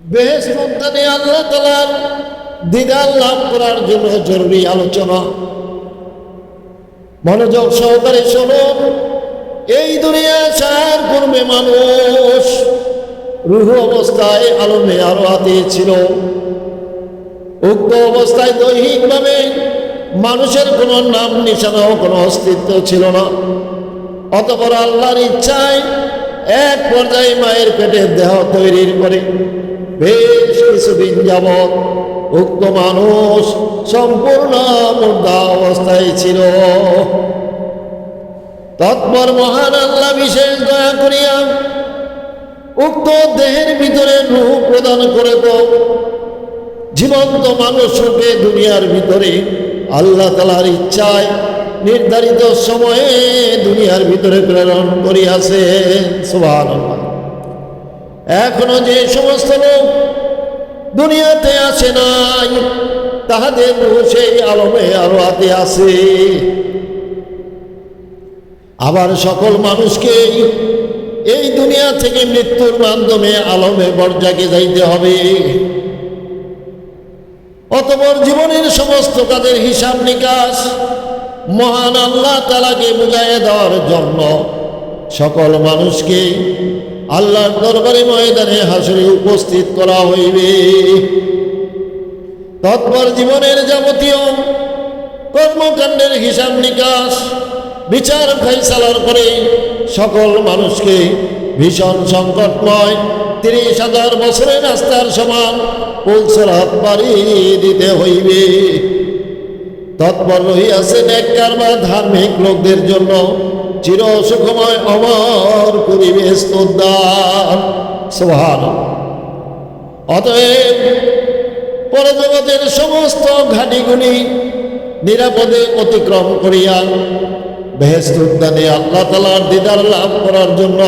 বেহেস মন্দানে আল্লাহ তালার দিদার লাভ করার জন্য জরুরি আলোচনা। মনোযোগ সহকারে শুনুন। এই দুনিয়া সার পূর্বে মানুষ। রুহ অবস্থায় আলমে আরও হাতে ছিল। উক্ত অবস্থায় দৈহিকভাবে মানুষের কোনো নাম নিশানাও কোনো অস্তিত্ব ছিল না। অতপর আল্লাহর ইচ্ছায় এক পর্যায়ে মায়ের পেটের দেহ তৈরির করে বেশ কিছুদিন যাবৎ উক্ত মানুষ সম্পূর্ণ মুর্দা অবস্থায় ছিল। তৎপর মহান আল্লাহ বিশেষ দয়া করিয়া উক্ত দেহের ভিতরে রূহ প্রদান করে তো জীবন্ত মানুষকে দুনিয়ার ভিতরে আল্লাহ তালার ইচ্ছায় নির্ধারিত সময়ে দুনিয়ার ভিতরে প্রেরণ করিয়াছেন। সুভান এখনও যে সমস্ত লোক দুনিয়াতে আসে নাই, তাহাদের সেই আলমে আরও হাতে আছে আবার সকল মানুষকে এই দুনিয়া থেকে মৃত্যুর মাধ্যমে আলমে বর্জাকে যাইতে হবে। অতপর জীবনের সমস্ত কাজের হিসাব নিকাশ মহান আল্লাহ তালাকে বুঝাইয়া দেওয়ার জন্য সকল মানুষকে আল্লাহর দরবারে ময়দানে হাসরে উপস্থিত করা হইবে। তৎপর জীবনের যাবতীয় কর্মকাণ্ডের হিসাব নিকাশ, বিচার ফেসালার করে সকল মানুষকে ভীষণ সংকটময় তিরিশ হাজার বছরের রাস্তার সমান পুলসরাত পাড়ি দিতে হইবে। তৎপর রহিয়াছে নেককার বা ধার্মিক লোকদের জন্য চির সুখময় অমর পরিবেশ উদ্যান সোহান অতএব পরজগতের সমস্ত ঘাটিগুলি নিরাপদে অতিক্রম করিয়া বেহেস্ত উদ্যানে আল্লাহ তালার দিদার লাভ করার জন্য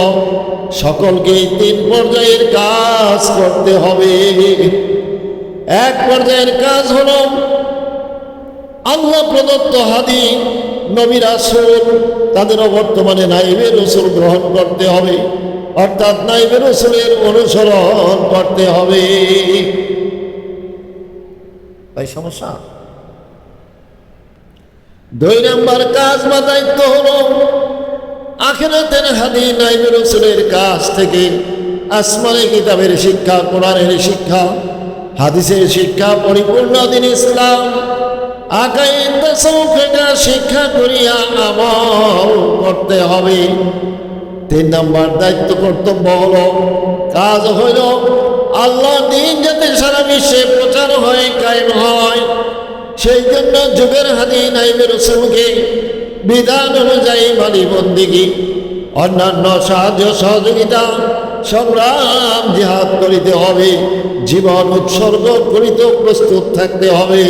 সকলকে তিন পর্যায়ের কাজ করতে হবে। এক পর্যায়ের কাজ হল আল্লাহ প্রদত্ত হাদি নবী রাসুল তাদেরও বর্তমানে নাইবে রসুল গ্রহণ করতে হবে। অর্থাৎ নাইবে রসুলের অনুসরণ করতে হবে। তাই সমস্যা? দুই নম্বর কাজ বা দায়িত্ব হল আখেরাতের হাদি নাইবে রসুলের কাছ থেকে আসমানে কিতাবের শিক্ষা, কোরআনের শিক্ষা, হাদিসের শিক্ষা, পরিপূর্ণ দিন ইসলাম আকাইদা সৌফেটা শিক্ষা করিয়া আমল করতে হবে। তিন নম্বর দায়িত্ব কর্তব্য হল, কাজ হইল আল্লাহ দিন যাতে সারা বিশ্বে প্রচার হয় কায়েম হয়। সেই জন্য যুগের হাদি নাইবের রসুলকে বিধান অনুযায়ী বন্দিগি অন্যান্য সাহায্য সহযোগিতা, সংগ্রাম, জিহাদ করিতে হবে। জীবন উৎসর্গ করিতে প্রস্তুত থাকতে হবে।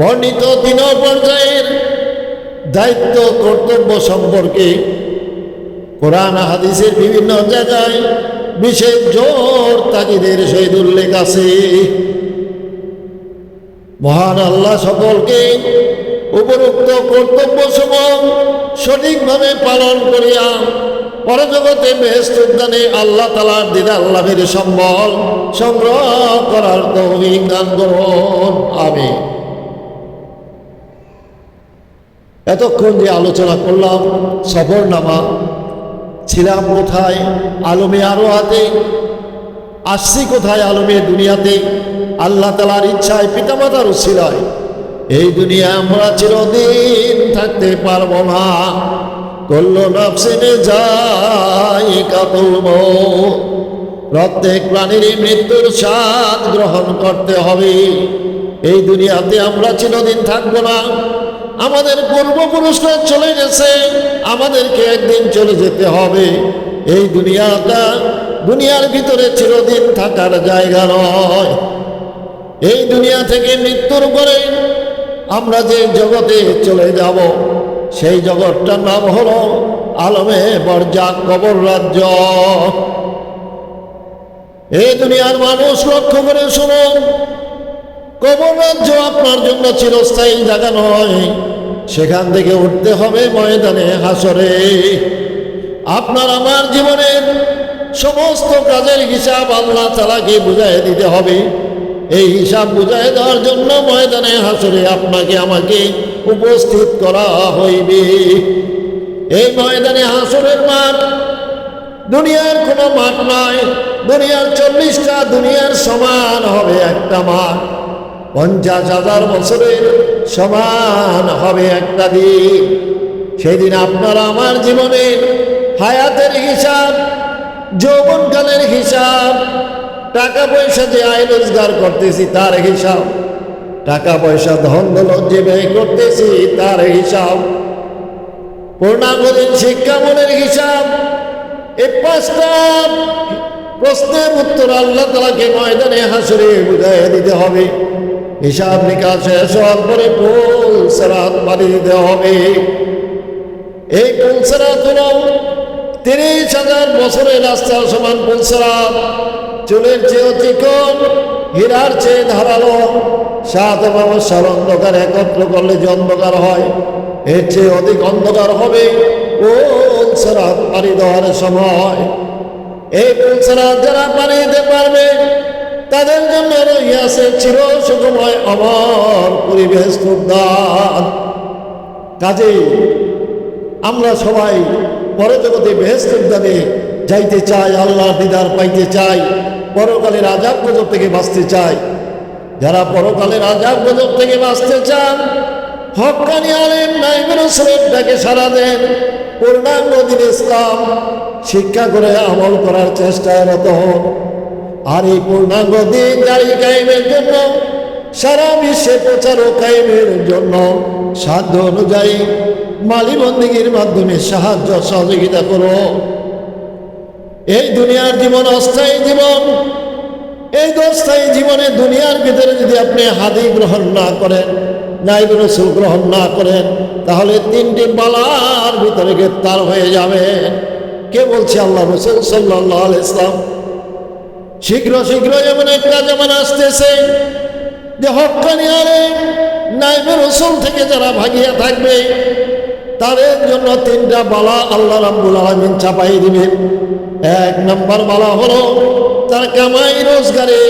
বর্ণিত তিন পর্যায়ের দায়িত্ব কর্তব্য সম্পর্কে কোরআন হাদিসের বিভিন্ন জায়গায় বিশেষ জোর তাগিদের সহিত উল্লেখ আছে। মহান আল্লাহ সকলকে উপরোক্ত কর্তব্য সমূহ সঠিকভাবে পালন করিয়া পরজগতে বেহেস্ত উদ্যানে আল্লাহ তালার দিদার লাভের সম্বল সংগ্রহ করার তৌফিক দান করুন। আমি এতক্ষণ যে আলোচনা করলাম, সফরনামা ছিলাম কোথায়? আলমে আরও হাতে। আসছি কোথায় আলমে দুনিয়াতে? আল্লাহ তালার ইচ্ছায়, পিতামাতার উশিলায় এই দুনিয়া আমরা চিরদিন থাকতে পারব না। করল নফসিনে যাই কাতুল প্রত্যেক প্রাণীর মৃত্যুর স্বাদ গ্রহণ করতে হবে। এই দুনিয়াতে আমরা চিরদিন থাকব না। আমাদের পূর্বপুরুষরা চলে গেছে, আমাদেরকে একদিন চলে যেতে হবে। এই দুনিয়াটা দুনিয়ার ভিতরে চিরদিন থাকার জায়গা নয়। এই দুনিয়া থেকে মৃত্যুর পরে আমরা যে জগতে চলে যাব, সেই জগৎটার নাম হলো আলমে বরজা কবর রাজ্য। এই দুনিয়ার মানুষ লক্ষ্য করে শুনুন কবর রাজ্য আপনার জন্য চিরস্থায়ী জায়গা নয়। সেখান থেকে উঠতে হবে ময়দানে হাসরে। আপনার আমার জীবনের সমস্ত কাজের হিসাব আল্লাহ তালাকে বুঝাই দিতে হবে। এই হিসাব বুঝাই দেওয়ার জন্য ময়দানে হাসরে আপনাকে আমাকে উপস্থিত করা হইবে। এই ময়দানে হাসরের মাঠ দুনিয়ার কোনো মাঠ নয়। দুনিয়ার চল্লিশটা দুনিয়ার সমান হবে একটা মাঠ। পঞ্চাশ হাজার বছরের সমান হবে একটা দিন। সেদিন আপনার আমার জীবনের হায়াতের হিসাব, যৌবনকালের হিসাব, টাকা পয়সা যে আয় রোজগার করতেছি তার হিসাব, টাকা পয়সা ধন দৌলত যে ব্যয় করতেছি তার হিসাব পূর্ণাঙ্গদিন শিক্ষামনের হিসাব। এই পাঁচটা প্রশ্নের উত্তর আল্লাহ তালাকে ময়দানে হাসরে বুঝাই দিতে হবে। হিসাব নিকাশ শেষ হওয়ার পরে পুল সেরাত মারি দিতে হবে? এই পুল সেরাত হল? তিরিশ হাজার বছরের রাস্তার সমান সেরাত? চুলের চেয়েও চিকন, হীরার চেয়ে ধারালো, সাত অমাবস্যার অন্ধকার একত্র করলে যে অন্ধকার হয়, এর চেয়ে অধিক অন্ধকার হবে পুল সেরাত পাড়ি দেওয়ার সময়? এই পুলসরাত যারা পানি দিতে পারবে? তাদের জন্য রহিয়াছে চির সুখময় অমর পরিবেশ উদ্যান। কাজে আমরা সবাই পরজগতে বেহেস্ত উদ্যানে যাইতে চাই আল্লাহ দিদার পাইতে চাই, পরকালের আজাব গজব থেকে বাঁচতে চাই। যারা পরকালের আজাব গজব থেকে বাঁচতে চান, হকানি আলেম নাইবের রসুলের সারা দেন। পূর্ণাঙ্গ দিন ইসলাম, শিক্ষা করে আমল করার চেষ্টায় রত হন। আর এই পূর্ণাঙ্গ দিন জারি কায়েমের জন্য, সারা বিশ্বে প্রচার ও কায়েমের জন্য, সাধ্য অনুযায়ী মালিবন্দিগির মাধ্যমে সাহায্য সহযোগিতা করো। এই দুনিয়ার জীবন অস্থায়ী জীবন, এই অস্থায়ী জীবনে দুনিয়ার ভিতরে যদি আপনি হাদি গ্রহণ না করেন, নাইব রসুল গ্রহণ না করেন, তাহলে তিনটি বালার ভিতরে গ্রেপ্তার হয়ে যাবে। কে বলছে আল্লাহ রসুল সাল্লাহ ইসলাম শীঘ্র শীঘ্র এমন একটা যেমন আসতেছে। যে হকানি আরে নাইবে রসুল থেকে যারা ভাগিয়া থাকবে, তাদের জন্য তিনটা বালা আল্লাহ রাব্বুল আলমিন চাপাই দিবে। এক নম্বর বালা হলো, তার কামাই রোজগারে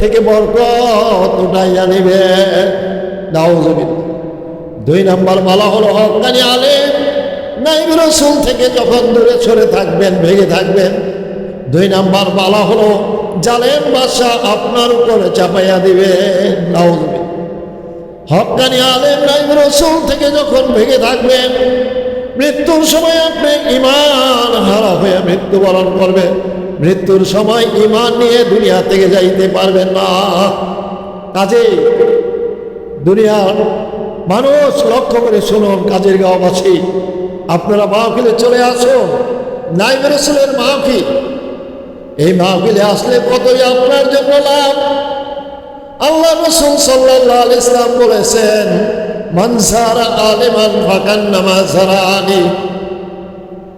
থেকে বরকত উঠাইয়া নিবে। দুই নম্বর বালা হলো হকানি আলেম নাইব রসুল থেকে যখন দূরে সরে থাকবেন, ভেঙে থাকবেন দুই নাম্বার বালা হলো, জালেম বাসা আপনার উপরে চাপাইয়া দিবে। হকানি আলেম নাইব রসুল থেকে যখন ভেঙে থাকবেন, মৃত্যুর সময় আপনি ইমান হারা হয়ে মৃত্যুবরণ করবেন। মৃত্যুর সময় ইমান নিয়ে দুনিয়া থেকে যাইতে পারবেন না। কাজে দুনিয়ার মানুষ লক্ষ্য করে শুনুন, কাজের গাঁওবাসী, আপনারা মাহফিলে চলে আসুন। নাইব রসুলের মাহফিল এই মাহফিলে আসলে কতই আপনার জন্য লাভ আল্লাহ রসুল সাল্লাহ ইসলাম বলেছেন মানসারা আলেমান ফাঁকান নামাজ আলী।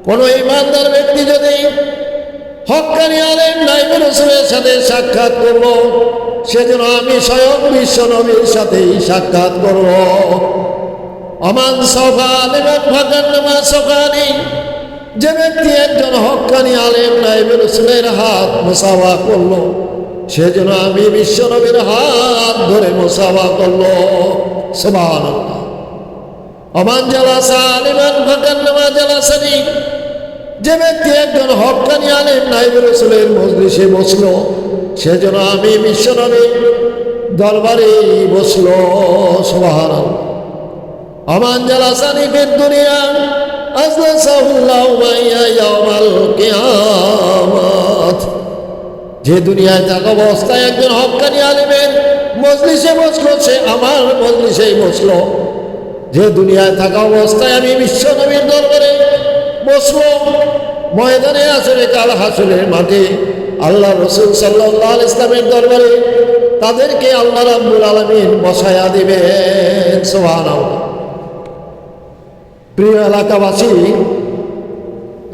কোন ইমানদার ব্যক্তি যদি হকানি আলেম নাইব রসুলের সাথে সাক্ষাৎ করল সেজন্য আমি স্বয়ং বিশ্ব নবীর সাথেই সাক্ষাৎ করব। অমান সফা আলেমান ফাঁকান নামাজ সফানি যে ব্যক্তি একজন হকানি আলেম নাইব রসুলের হাত মোসাফা করল, সেজন্য আমি বিশ্বনবীর হাত ধরে মোসাফা করল। সমান অমান জালাসা আলিমান ফাঁকান নামা জালাসানি। যে ব্যক্তি একজন হকানি আলেম নাইব রসুলের মজলিসে বসল আমি বিশ্বনবী দরবারে বসল। সবার অমান দুনিয়া যে দুনিয়ায় থাকা অবস্থায় একজন হকানি আলিমের মজলিসে বসল সে আমার মজলিসেই বসল যে দুনিয়ায় থাকা অবস্থায় আমি বিশ্ব নবীর দরবারে বসল ময়দানে আসলে কাল হাসুলের মাঠে আল্লাহ রসুল সাল্লাহ ইসলামের দরবারে তাদেরকে আল্লাহ রাব্বুল আলমিন বসায়া দিবেন সোহান প্রিয় এলাকাবাসী,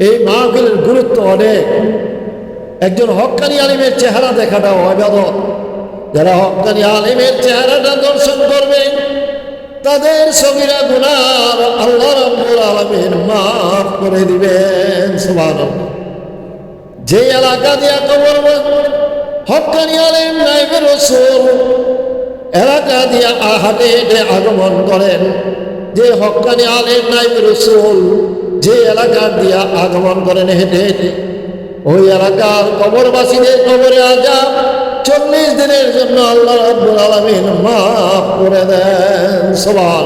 এই মাহফিলের গুরুত্ব অনেক। একজন হকানি আলিমের চেহারা দেখাটা অবাদত যারা হকানি আলিমের চেহারাটা দর্শন করবে, তাদের সবিরা গুনার আল্লাহ রাব্বুল আলামিন মাফ করে দিবেন, সুবহানাল্লাহ। যে এলাকা দিয়া কবর হকানি আলেম নাইবে রসুল, এলাকা দিয়া হেঁটে আগমন করেন। যে হকানি আলেম নাই রসুল, যে এলাকার দিয়া আগমন করেন হেঁটে হেঁটে। ওই এলাকার কবরবাসীদের কবরে আজাব, চল্লিশ দিনের জন্য আল্লাহ আব্দুল আলমিন মাফ করে দেন সবার